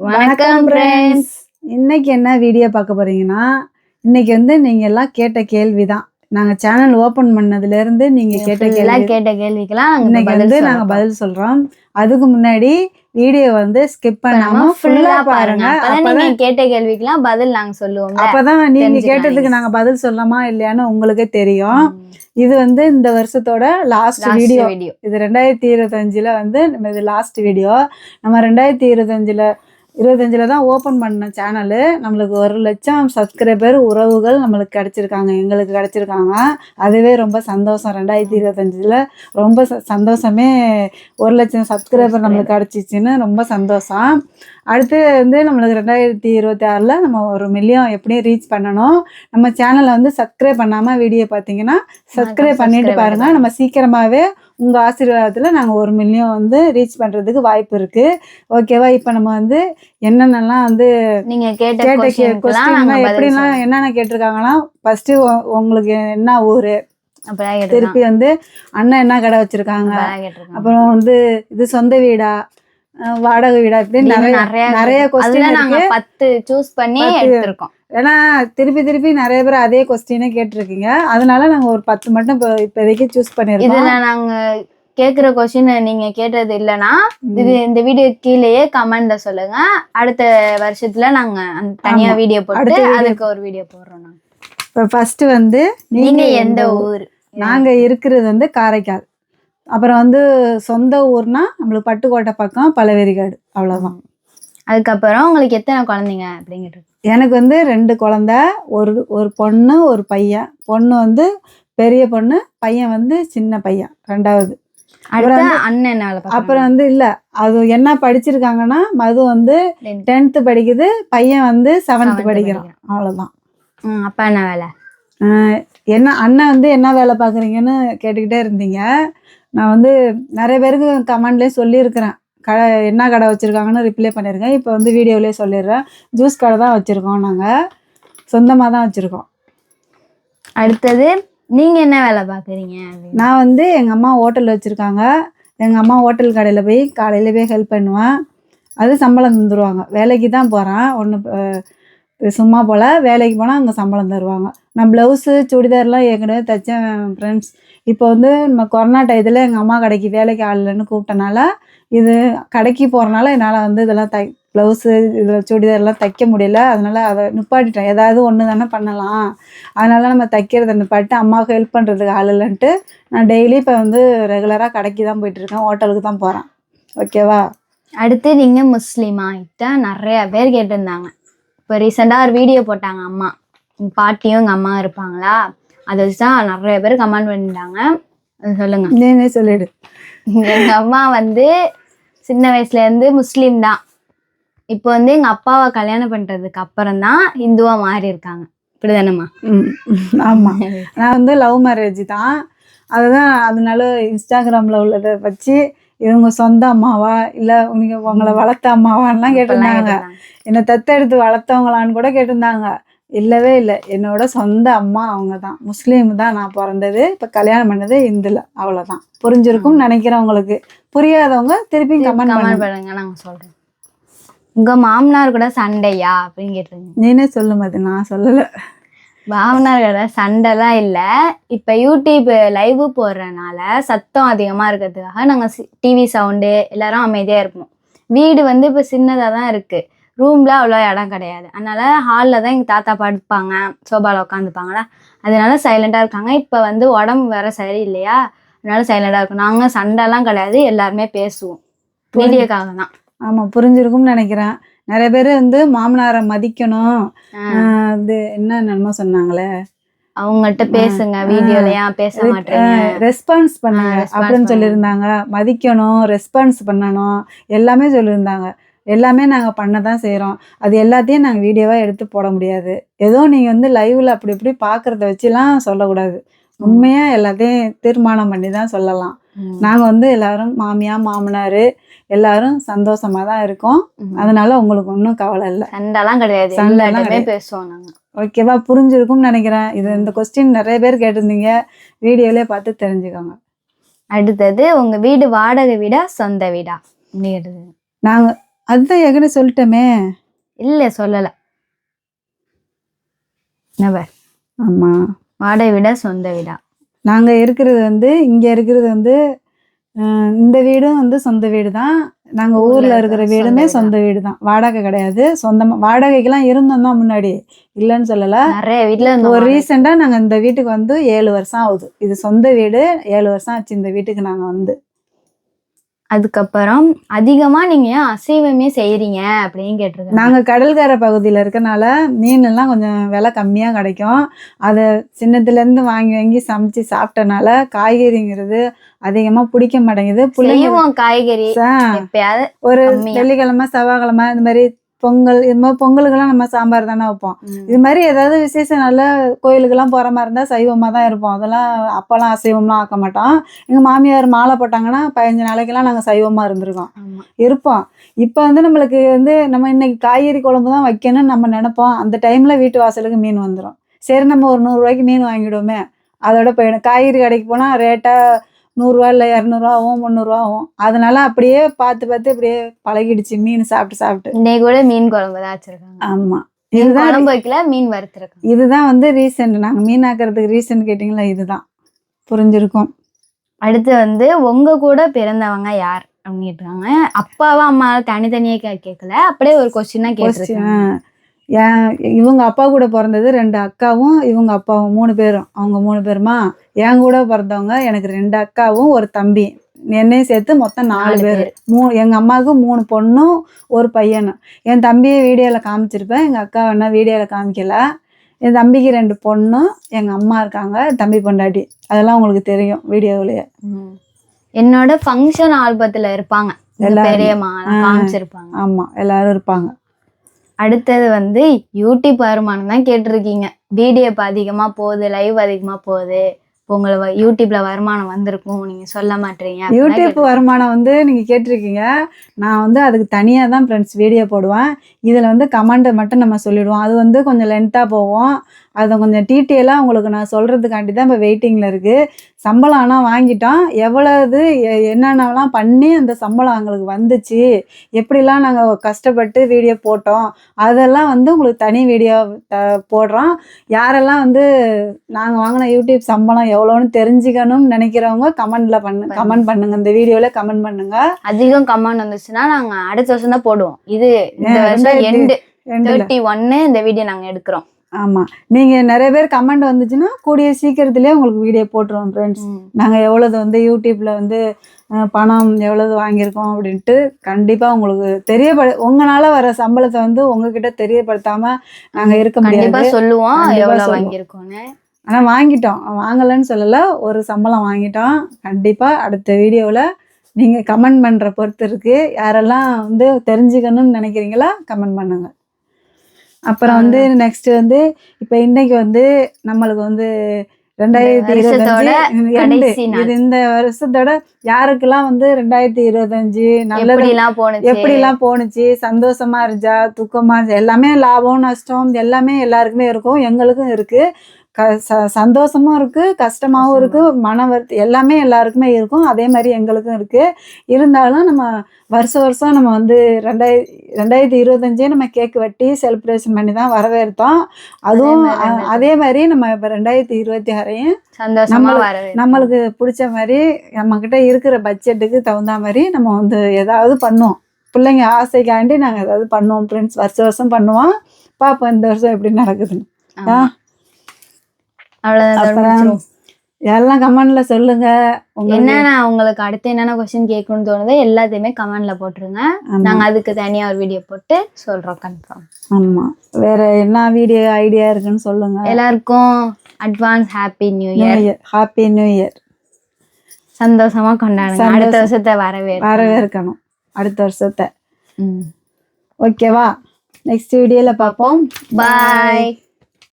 வணக்கம் ஃப்ரெண்ட்ஸ் இன்னைக்கு என்ன வீடியோ பார்க்க போறீங்கன்னா இன்னைக்கு வந்து நீங்க எல்லாம் கேட்ட கேள்விதான். நாங்க சேனல் ஓபன் பண்ணதுல இருந்து நீங்க கேட்ட கேள்வி கேட்ட கேள்விக்கெல்லாம் இன்னைக்கு வந்து நாங்க. பதில் சொல்றோம். அதுக்கு முன்னாடி வீடியோ வந்து ஸ்கிப் பண்ணாம ஃபுல்லா பாருங்க. அப்பதான் கேட்ட கேள்விக்கெல்லாம் பதில் நாங்க சொல்லுவோம் அப்பதான் நீங்க கேட்டதுக்கு. நாங்க பதில் சொல்லலாமா இல்லையான்னு உங்களுக்கே தெரியும். இது வந்து இந்த வருஷத்தோட லாஸ்ட் வீடியோ இது ரெண்டாயிரத்தி இருபத்தஞ்சில் வந்து நம்ம இது லாஸ்ட் வீடியோ நம்ம ரெண்டாயிரத்தி இருபத்தஞ்சில் இருபத்தஞ்சில் தான் ஓப்பன் பண்ண சேனலு நம்மளுக்கு ஒரு லட்சம் சப்ஸ்கிரைபர் உறவுகள் நம்மளுக்கு கிடச்சிருக்காங்க. எங்களுக்கு கிடச்சிருக்காங்க. அதுவே ரொம்ப சந்தோஷம். ரெண்டாயிரத்தி இருபத்தஞ்சில் ரொம்ப ச- சந்தோஷமே ஒரு லட்சம் சப்ஸ்கிரைபர் நம்மளுக்கு கிடச்சிச்சின்னு ரொம்ப சந்தோஷம். அடுத்து வந்து நம்மளுக்கு ரெண்டாயிரத்தி இருபத்தி ஆறில் நம்ம ஒரு மில்லியன் எப்படியும் ரீச் பண்ணணும். நம்ம சேனலை வந்து சப்ஸ்கிரைப் பண்ணாமல் வீடியோ பார்த்தீங்கன்னா சப்ஸ்கிரைப் பண்ணிட்டு subscribe பாருங்க. பண்ணுங்க. நம்ம சீக்கிரமாகவே உங்கள் ஆசீர்வாதத்தில் நாங்கள் ஒரு மில்லியன் வந்து ரீச் பண்ணுறதுக்கு வாய்ப்பு இருக்குது ஓகேவா இப்போ நம்ம வந்து என்னென்னலாம் வந்து நீங்க கேட்ட கேட்ட கொஸ்டின்லாம் எப்படிலாம். என்னென்ன கேட்டிருக்காங்கன்னா ஃபஸ்ட்டு உங்களுக்கு என்ன ஊர். திருப்பி வந்து அண்ணன் என்ன கடை வச்சுருக்காங்க. அப்புறம் வந்து இது சொந்த வீடா வாடகை வீடா? இப்படி நிறைய நிறைய. கொஸ்டின் நாங்க பத்து சூஸ் பண்ணி. எடுத்திருக்கோம். ஏன்னா திருப்பி திருப்பி நிறைய பேர் அதே கொஸ்டினே கேட்டிருக்கீங்க. அதனால நாங்கள் ஒரு பத்து மட்டும் இப்போ இப்போதைக்கு சூஸ் பண்ணியிருக்கோம். இதுல நாங்க கேக்குற கொஸ்டின் நீங்க கேட்டது இல்லனா ம். இது இந்த வீடியோ கீழேயே கமெண்ட்ல சொல்லுங்க. அடுத்த வருஷத்துல நாங்க தனியா. வீடியோ போட்டு அதுக்கு ஒரு வீடியோ போடுறோம் நாங்க. இப்போ ஃபர்ஸ்ட் வந்து நீங்க எந்த ஊர்? நாங்க இருக்கிறது வந்து காரைக்கால். அப்புறம் வந்து சொந்த ஊர்னா நம்மளுக்கு பட்டுக்கோட்டை பக்கம் பழவேரிகாடு அவ்வளவுதான். அதுக்கப்புறம் உங்களுக்கு எத்தனை குழந்தைங்க அப்படிங்கிறது எனக்கு வந்து ரெண்டு குழந்தை ஒரு ஒரு பொண்ணு ஒரு பையன். பொண்ணு வந்து பெரிய பொண்ணு பையன் வந்து சின்ன பையன் ரெண்டாவது. அண்ணன் அப்புறம்? வந்து இல்ல அது என்ன படிச்சிருக்காங்கன்னா மது வந்து. டென்த்து படிக்குது பையன் வந்து செவன்த் படிக்கிறான். அவ்வளவுதான். அப்பா என்ன வேலை? என்ன அண்ணன் வந்து என்ன வேலை பார்க்குறீங்கன்னு கேட்டுக்கிட்டே இருந்தீங்க. நான் வந்து நிறைய பேருக்கு கமெண்ட்லேயே சொல்லியிருக்கிறேன். கடை என்ன கடை வச்சுருக்காங்கன்னு ரிப்ளை பண்ணியிருக்கேன். இப்போ வந்து வீடியோவிலே சொல்லிடுறேன். ஜூஸ் கடை தான் வச்சுருக்கோம் நாங்கள் சொந்தமாக தான் வச்சுருக்கோம். அடுத்தது நீங்க என்ன வேலை அப்படின்னு. நான் வந்து எங்கள் அம்மா ஹோட்டல் வச்சுருக்காங்க. எங்கள் அம்மா ஹோட்டல் கடையில் போய் காலையில் போய் ஹெல்ப் பண்ணுவேன். அது சம்பளம் தந்துடுவாங்க வேலைக்கு தான் போகிறேன் ஒன்று சும்மா போல். வேலைக்கு போனால் அங்கே சம்பளம் தருவாங்க. நான் ப்ளவுஸு சுடிதார்லாம் ஏற்கனவே தைச்சேன் ஃப்ரெண்ட்ஸ் இப்போ வந்து நம்ம கொரோனா டயத்தில் எங்கள் அம்மா கடைக்கு வேலைக்கு ஆளுன்னு கூப்பிட்டனால இது கடைக்கு போகிறனால என்னால் வந்து இதெல்லாம் தை ப்ளவுஸு இதில் சுடிதார்லாம் தைக்க முடியல. அதனால் அதை நிப்பாட்டிட்டேன். ஏதாவது ஒன்று தானே பண்ணலாம். அதனால நம்ம தைக்கிறத நிப்பாட்டி அம்மாவுக்கு ஹெல்ப் பண்ணுறதுக்கு ஆள் இல்லைன்ட்டு நான் டெய்லி இப்போ வந்து ரெகுலராக கடைக்கு தான் போயிட்டுருக்கேன் ஹோட்டலுக்கு தான் போகிறேன் ஓகேவா அடுத்து நீங்கள் முஸ்லீமா கிட்ட நிறைய பேர் கேட்டிருந்தாங்க. இப்போ ரீசெண்டாக ஒரு வீடியோ போட்டாங்க அம்மா. பாட்டியும் எங்கள் அம்மா இருப்பாங்களா? அதை வச்சு தான் நிறைய பேர் கமெண்ட் பண்ணிட்டாங்க. அது சொல்லுங்க. நீனே சொல்லிடு. எங்க அம்மா வந்து சின்ன வயசுல இருந்து முஸ்லீம் தான். இப்போ வந்து எங்க அப்பாவை கல்யாணம் பண்றதுக்கு அப்புறம் தான் இந்துவா மாறி இருக்காங்க. இப்படிதானம்மா? ஆமாம் நான் வந்து லவ் மேரேஜ் தான். அதுதான் அதனால இன்ஸ்டாகிராமில் உள்ளதை வச்சு இவங்க சொந்த அம்மாவா? இல்லை நீங்கள் உங்களை வளர்த்த அம்மாவான்லாம் கேட்டிருந்தாங்க. என்னை தத்தெடுத்து வளர்த்தவங்களான்னு கூட கேட்டிருந்தாங்க. இல்லவே இல்லை. என்னோட சொந்த அம்மா அவங்க தான் முஸ்லீம் தான் நான் பிறந்தது. இப்போ கல்யாணம் பண்ணது இந்துல. அவ்வளோதான் புரிஞ்சிருக்கும்னு நினைக்கிறேன் உங்களுக்கு புரியாதவங்க திருப்பி கமெண்ட் கமெண்ட் பண்ணுங்க. பண்ணுங்க. நாங்க சொல்றோம். உங்க மாமனார் கூட சண்டையா? அப்படின்னு கேட்டிருந்தீங்க. நீனே சொல்லும் அது நான் சொல்லலை. மாமனார் கூட சண்டைலாம் இல்லை. இப்போ யூடியூப் லைவ் போடுறனால சத்தம் அதிகமாக இருக்கிறதுக்காக நாங்கள் டிவி சவுண்டு எல்லாரும் அமைதியாக இருப்போம். வீடு வந்து இப்போ சின்னதாக தான் இருக்குது ரூமில் அவ்வளோ இடம் கிடையாது. அதனால ஹாலில் தான் எங்கள் தாத்தா படுப்பாங்க. சோபாவில் உட்காந்துப்பாங்களா அதனால சைலண்டாக இருக்காங்க. இப்போ வந்து உடம்பு வேற சரி இல்லையா அதனால சைலண்டாக இருக்கும். நாங்கள் சண்டைலாம் கிடையாது. எல்லாருமே பேசுவோம். வீடியோக்காக தான். ஆமாம் புரிஞ்சிருக்கும்னு நினைக்கிறேன். நிறைய பேர் வந்து மாமனாரை மதிக்கணும். அது என்ன என்னமோ சொன்னாங்களே. அவங்கள்ட்ட பேசுங்க. வீடியோல ஏன் பேச மாட்டேங்க. ரெஸ்பான்ஸ் பண்ணுங்க. அப்படின்னு. சொல்லியிருந்தாங்க. மதிக்கணும் ரெஸ்பான்ஸ் பண்ணணும். எல்லாமே சொல்லியிருந்தாங்க. எல்லாமே நாங்கள் பண்ண தான் செய்கிறோம் அது எல்லாத்தையும் நாங்கள் வீடியோவாக எடுத்து போட முடியாது. ஏதோ நீங்கள் வந்து லைவில் அப்படி இப்படி பார்க்குறத வச்சுலாம் சொல்லக்கூடாது. உண்மையாக எல்லாத்தையும் தீர்மானம் பண்ணி தான் சொல்லலாம். நாங்கள் வந்து எல்லாரும் மாமியா மாமனார் எல்லாரும் சந்தோஷமா தான் இருக்கோம். அதனால உங்களுக்கு ஒன்றும் கவலை இல்லை. சண்டைலாம் கிடையாது. சண்டைலாம். பேசுவோம் நாங்க. ஓகேவா? புரிஞ்சிருக்கும்னு நினைக்கிறேன். இது இந்த கொஸ்டின் நிறைய பேர் கேட்டிருந்தீங்க. வீடியோலே பார்த்து தெரிஞ்சுக்கோங்க. அடுத்தது உங்க வீடு வாடகை வீடா சொந்த வீடா? நாங்கள் அதுதான் ஏற்கனவே சொல்லிட்டோமே. இல்ல சொல்லல. நபர் ஆமா. வாடகை விட சொந்த வீடா? நாங்க இருக்கிறது வந்து இங்க இருக்கிறது வந்து அஹ், இந்த வீடும் வந்து சொந்த வீடு தான் நாங்க ஊர்ல ஊர்ல இருக்க இருக்கிற சொந்த வீடுமே வீடு? சொந்த வீடு தான் வாடகை கிடையாது. சொந்தமா வாடகைக்கெல்லாம் இருந்தோம் தான் முன்னாடி. இல்லைன்னு சொல்லல. நிறைய வீட்ல ஒரு இருந்தோம் ரீசெண்டா நாங்க இந்த வீட்டுக்கு வந்து ஏழு வருஷம் ஆகுது. இது சொந்த வீடு ஏழு வருஷம் ஆச்சு இந்த வீட்டுக்கு நாங்க வந்து. அதுக்கப்புறம் அதிகமா நீங்க ஏன் அசைவமே செய்யறீங்க அப்படின்னு கேட்டிருக்காங்க. நாங்க கடல்கரை பகுதியில இருக்கனால மீன் எல்லாம் கொஞ்சம் விலை கம்மியா கிடைக்கும். அதை சின்னதுல இருந்து வாங்கி வாங்கி சமைச்சு சாப்பிட்டனால காய்கறிங்கிறது அதிகமா பிடிக்க மாட்டேங்குது. பிள்ளைங்க காய்கறி ஒரு. வெள்ளிக்கிழமை செவ்வாய்க்கிழமை இந்த மாதிரி பொங்கல் இது மாதிரி பொங்கலுக்கெல்லாம் நம்ம சாம்பார் தானே வைப்போம். இது மாதிரி ஏதாவது விசேஷம் நல்ல கோயிலுக்கெல்லாம் போகிற மாதிரி இருந்தால் சைவமாக தான் இருப்போம். அதெல்லாம் அப்போல்லாம் அசைவம்லாம் ஆக்க மாட்டோம். எங்கள் மாமியார் மாலை போட்டாங்கன்னா பதினஞ்சு நாளைக்கெல்லாம் நாங்கள் சைவமாக இருந்திருக்கோம். இருப்போம். இப்போ வந்து நம்மளுக்கு வந்து நம்ம இன்னைக்கு காய்கறி குழம்பு தான் வைக்கணும்னு நம்ம நினைப்போம். அந்த டைமில் வீட்டு வாசலுக்கு மீன் வந்துடும் சரி நம்ம ஒரு நூறுரூவாய்க்கு மீன் வாங்கிடுவோமே. அதோட போயிடும். காய்கறி கடைக்கு போனால் ரேட்டாக நூறுரூவா இல்லை இரநூறுவா ஆகும் முந்நூறுரூவா ஆகும். அதனால அப்படியே பார்த்து பார்த்து அப்படியே பழகிடுச்சு. மீன் சாப்பிட்டு சாப்பிட்டு. இன்னைக்கு கூட மீன் குழம்பு தான் வச்சிருக்காங்க. ஆமாம் மீன் இதுதான் குழம்பு வைக்கல மீன் வறுத்திருக்காங்க. இதுதான் வந்து ரீசன் நாங்கள் மீன் ஆக்கிறதுக்கு ரீசன் கேட்டிங்களா இதுதான். புரிஞ்சிருக்கும். அடுத்து வந்து உங்க கூட பிறந்தவங்க யார்? அப்படின்னு கேட்டிருக்காங்க அப்பாவா அம்மாவா தனித்தனியா கேட்கல அப்படியே ஒரு கொஸ்டினா கேட்டிருக்காங்க. ஏன் இவங்க அப்பா கூட பிறந்தது ரெண்டு அக்காவும் இவங்க அப்பாவும் மூணு பேரும். அவங்க மூணு பேருமா? என் கூட பிறந்தவங்க எனக்கு ரெண்டு அக்காவும் ஒரு தம்பி. என்னையும் சேர்த்து மொத்தம் நாலு பேர். மூ எங்கள் அம்மாவுக்கு மூணு பொண்ணும் ஒரு பையனும். என் தம்பியை வீடியோவில் காமிச்சிருப்பேன். எங்கள் அக்கா வேணா வீடியோவில் காமிக்கல. என் தம்பிக்கு ரெண்டு பொண்ணும் எங்கள் அம்மா இருக்காங்க தம்பி பொண்டாட்டி. அதெல்லாம் உங்களுக்கு தெரியும் வீடியோவிலேயே. ம். என்னோட ஃபங்க்ஷன் ஆல்பத்துல இருப்பாங்க. பெரியம்மா. காமிச்சிருப்பாங்க. ஆமாம் எல்லாரும் இருப்பாங்க. அடுத்தது வந்து யூடியூப் வருமானம் தான் கேட்டிருக்கீங்க. வீடியோ இப்போ அதிகமா போகுது லைவ் அதிகமா போகுது. உங்களை யூடியூப்ல வருமானம் வந்திருக்கும் நீங்க சொல்ல மாட்டீங்க யூடியூப். வருமானம் வந்து நீங்கள் கேட்டிருக்கீங்க. நான் வந்து அதுக்கு தனியாக தான் ஃப்ரெண்ட்ஸ் வீடியோ போடுவேன். இதில் வந்து கமெண்ட்டை மட்டும் நம்ம சொல்லிடுவோம். அது வந்து கொஞ்சம் லென்த்தாக போகும். அதை கொஞ்சம் டீட்டெயிலாக உங்களுக்கு நான் சொல்கிறதுக்காண்டி தான் இப்போ வெயிட்டிங்கில் இருக்குது சம்பளம் ஆனால் வாங்கிட்டோம். எவ்வளவு என்னென்னலாம் பண்ணி அந்த சம்பளம் எங்களுக்கு வந்துச்சு. எப்படிலாம் நாங்கள் கஷ்டப்பட்டு வீடியோ போட்டோம். அதெல்லாம் வந்து உங்களுக்கு தனி வீடியோ போடுறோம். யாரெல்லாம் வந்து நாங்கள் வாங்கின யூடியூப் சம்பளம் எவ்வளோன்னு தெரிஞ்சுக்கணும்னு நினைக்கிறவங்க கமெண்ட்ல பண்ணு கமெண்ட் பண்ணுங்க. இந்த வீடியோவில் கமெண்ட் பண்ணுங்க. அதிகம் கமெண்ட் வந்துச்சுன்னா நாங்க அடுத்த வருஷம் தான் போடுவோம். இது இந்த வருஷம் எண்டு தேர்ட்டி ஒன்னு இந்த வீடியோ நாங்க எடுக்கிறோம். ஆமாம் நீங்கள் நிறைய பேர் கமெண்ட் வந்துச்சுன்னா கூடிய சீக்கிரத்துலேயே உங்களுக்கு வீடியோ போட்டுருவோம் ஃப்ரெண்ட்ஸ் நாங்கள் எவ்வளவு வந்து யூடியூப்பில் வந்து பணம் எவ்வளவு வாங்கியிருக்கோம் அப்படின்ட்டு கண்டிப்பாக உங்களுக்கு தெரியப்படு உங்களால் வர சம்பளத்தை வந்து உங்ககிட்ட தெரியப்படுத்தாமல் நாங்கள் இருக்க முடியாது. சொல்லுவோம் சொல்லுவோம். வாங்கியிருக்கோன்னு ஆனால் வாங்கிட்டோம். வாங்கலைன்னு சொல்லலை ஒரு சம்பளம் வாங்கிட்டோம். கண்டிப்பாக அடுத்த வீடியோவில் நீங்கள் கமெண்ட் பண்ணுற பொறுத்து இருக்குது யாரெல்லாம் வந்து தெரிஞ்சுக்கணும்னு நினைக்கிறீங்களா கமெண்ட் பண்ணுங்க. அப்புறம் வந்து நெக்ஸ்ட் வந்து இப்போ இன்னைக்கு வந்து நம்மளுக்கு வந்து ரெண்டாயிரத்தி இருபத்தஞ்சு நாள். இது இந்த வருஷத்தோட யாருக்கெல்லாம் வந்து ரெண்டாயிரத்தி இருபத்தஞ்சு நல்லது போனுச்சு எப்படிலாம் போணுச்சு? சந்தோஷமா இருந்துச்சா? துக்கமா எல்லாமே லாபம் நஷ்டம் எல்லாமே எல்லாருக்குமே இருக்கும் எங்களுக்கும் இருக்கு. க ச- சந்தோஷமும் இருக்கு கஷ்டமாவும் இருக்கு மன வருத்த எல்லாமே எல்லாருக்குமே இருக்கும். அதே மாதிரி எங்களுக்கும் இருக்கு. இருந்தாலும் நம்ம வருஷம் வருஷம் நம்ம வந்து ரெண்டாயிரத்தி ரெண்டாயிரத்தி இருபத்தஞ்சே நம்ம கேக் வெட்டி செலிப்ரேஷன் பண்ணி தான் வரவேற்றோம். அதுவும் அதே மாதிரி நம்ம இப்போ ரெண்டாயிரத்தி இருபத்தி ஆறையும் நம்மளுக்கு- நம்மளுக்கு பிடிச்ச மாதிரி நம்மக்கிட்ட இருக்கிற பட்ஜெட்டுக்கு தகுந்த மாதிரி நம்ம வந்து ஏதாவது பண்ணுவோம். பிள்ளைங்க ஆசைக்காண்டி நாங்கள் ஏதாவது பண்ணுவோம். ஃப்ரெண்ட்ஸ் வருஷம் வருஷம் பண்ணுவோம். பார்ப்போம் இந்த வருஷம் எப்படி நடக்குதுன்னு. ஆ. அவ்வளவுதான். எல்லாம் கமெண்ட்ல சொல்லுங்க. என்னென்ன உங்களுக்கு அடுத்து என்னென்ன கொஸ்டின் கேட்கணும்னு தோணுதோ எல்லாத்தையுமே கமெண்ட்ல போட்டுருங்க. நாங்க அதுக்கு தனியா ஒரு வீடியோ போட்டு சொல்றோம் கன்ஃபார்ம் ஆமா. வேற என்ன வீடியோ ஐடியா இருக்குன்னு சொல்லுங்க. எல்லாருக்கும் advance happy new year happy new year சந்தோஷமா கொண்டாடுங்க. அடுத்த வருஷத்தை வரவே வரவேற்கணும். அடுத்த வருஷத்தை. ஓகேவா நெக்ஸ்ட் வீடியோல பார்ப்போம். பாய்